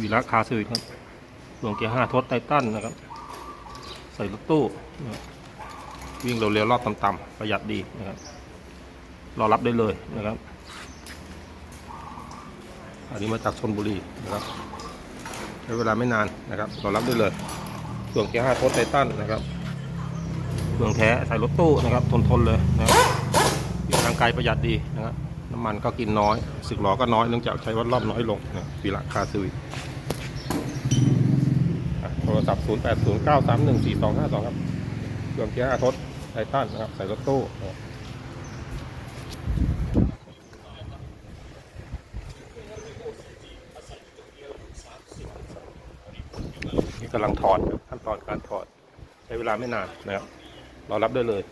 วีระคาสวิตครับดวงเกียร์ห้าทดไททันนะครับ ใส่รถตู้วิ่งเร็วๆรอบต่ำๆประหยัดดีนะครับรอรับได้เลยนะครับ อันนี้มาจากชนบุรีนะครับใช้เวลาไม่นานนะครับรอรับได้เลยดวงเกียร์ห้าทดไททันนะครับดวงแท้ใส่รถตู้นะครับทนๆเลยนะครับวิ่งทางไกลประหยัดดีนะครับ น้ำมันก็กินน้อยสึกหลอก็น้อยเนื่องจากใช้วัดรอบน้อยลงนะวีระคาสวิตอะโทรศัพท์ 0 8 0 9 3 1 4 2 5 2 ครับเครื่องเกียร์อาทศไททันนะครับ ใส่รถตู้นะครับนี่กำลังถอดขั้นตอนการถอด ใช้เวลาไม่นานนะครับรอรับได้เลย